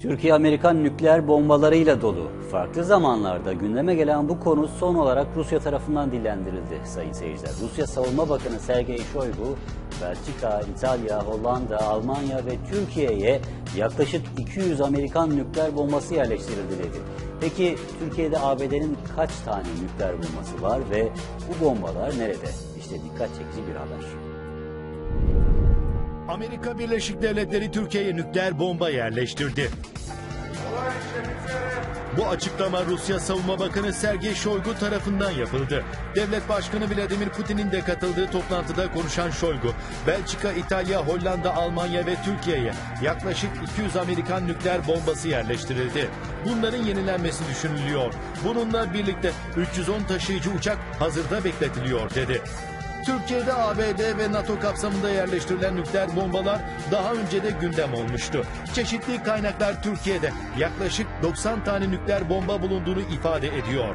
Türkiye Amerikan nükleer bombalarıyla dolu. Farklı zamanlarda gündeme gelen bu konu son olarak Rusya tarafından dillendirildi sayın seyirciler. Rusya Savunma Bakanı Sergey Shoigu, Belçika, İtalya, Hollanda, Almanya ve Türkiye'ye yaklaşık 200 Amerikan nükleer bombası yerleştirildi dedi. Peki Türkiye'de ABD'nin kaç tane nükleer bombası var ve bu bombalar nerede? İşte dikkat çekici bir haber. Amerika Birleşik Devletleri Türkiye'ye nükleer bomba yerleştirdi. Bu açıklama Rusya Savunma Bakanı Sergey Shoigu tarafından yapıldı. Devlet Başkanı Vladimir Putin'in de katıldığı toplantıda konuşan Shoigu, Belçika, İtalya, Hollanda, Almanya ve Türkiye'ye yaklaşık 200 Amerikan nükleer bombası yerleştirildi. Bunların yenilenmesi düşünülüyor. Bununla birlikte 310 taşıyıcı uçak hazırda bekletiliyor dedi. Türkiye'de ABD ve NATO kapsamında yerleştirilen nükleer bombalar daha önce de gündem olmuştu. Çeşitli kaynaklar Türkiye'de yaklaşık 90 tane nükleer bomba bulunduğunu ifade ediyor.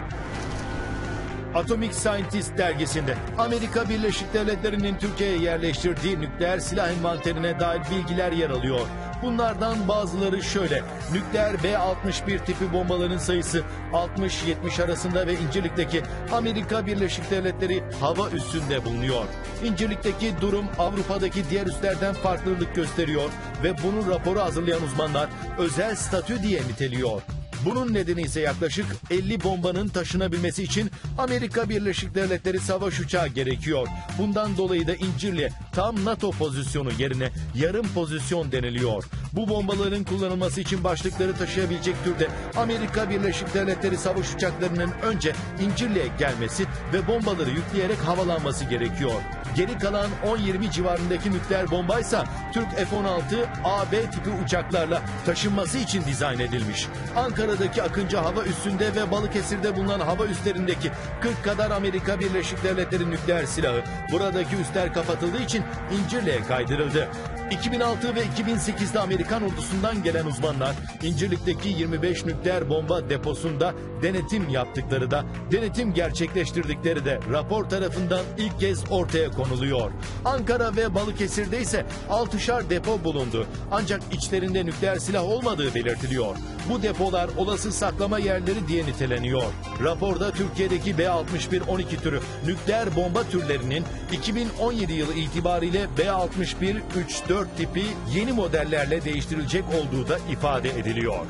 Atomic Scientist dergisinde Amerika Birleşik Devletleri'nin Türkiye'ye yerleştirdiği nükleer silah envanterine dair bilgiler yer alıyor. Bunlardan bazıları şöyle. Nükleer B-61 tipi bombaların sayısı 60-70 arasında ve İncirlik'teki Amerika Birleşik Devletleri hava üssünde bulunuyor. İncirlik'teki durum Avrupa'daki diğer üslerden farklılık gösteriyor ve bunun raporu hazırlayan uzmanlar özel statü diye niteliyor. Bunun nedeni ise yaklaşık 50 bombanın taşınabilmesi için Amerika Birleşik Devletleri savaş uçağı gerekiyor. Bundan dolayı da İncirli tam NATO pozisyonu yerine yarım pozisyon deniliyor. Bu bombaların kullanılması için başlıkları taşıyabilecek türde Amerika Birleşik Devletleri savaş uçaklarının önce İncirli'ye gelmesi ve bombaları yükleyerek havalanması gerekiyor. Geri kalan 10-20 civarındaki nükleer bombaysa Türk F-16 AB tipi uçaklarla taşınması için dizayn edilmiş. Ankara'daki Akıncı Hava Üssü'nde ve Balıkesir'de bulunan hava üslerindeki 40 kadar Amerika Birleşik Devletleri nükleer silahı buradaki üsler kapatıldığı için İncirli'ye kaydırıldı. 2006 ve 2008'de Amerikan ordusundan gelen uzmanlar İncirlik'teki 25 nükleer bomba deposunda denetim yaptıkları da denetim gerçekleştirdikleri de rapor tarafından ilk kez ortaya konuluyor. Ankara ve Balıkesir'de ise 6'şar depo bulundu. Ancak içlerinde nükleer silah olmadığı belirtiliyor. Bu depolar olası saklama yerleri diye niteleniyor. Raporda Türkiye'deki B-61-12 türü nükleer bomba türlerinin 2017 yılı itibariyle B-61-3-4 tipi yeni modellerle değiştirilecek olduğu da ifade ediliyor.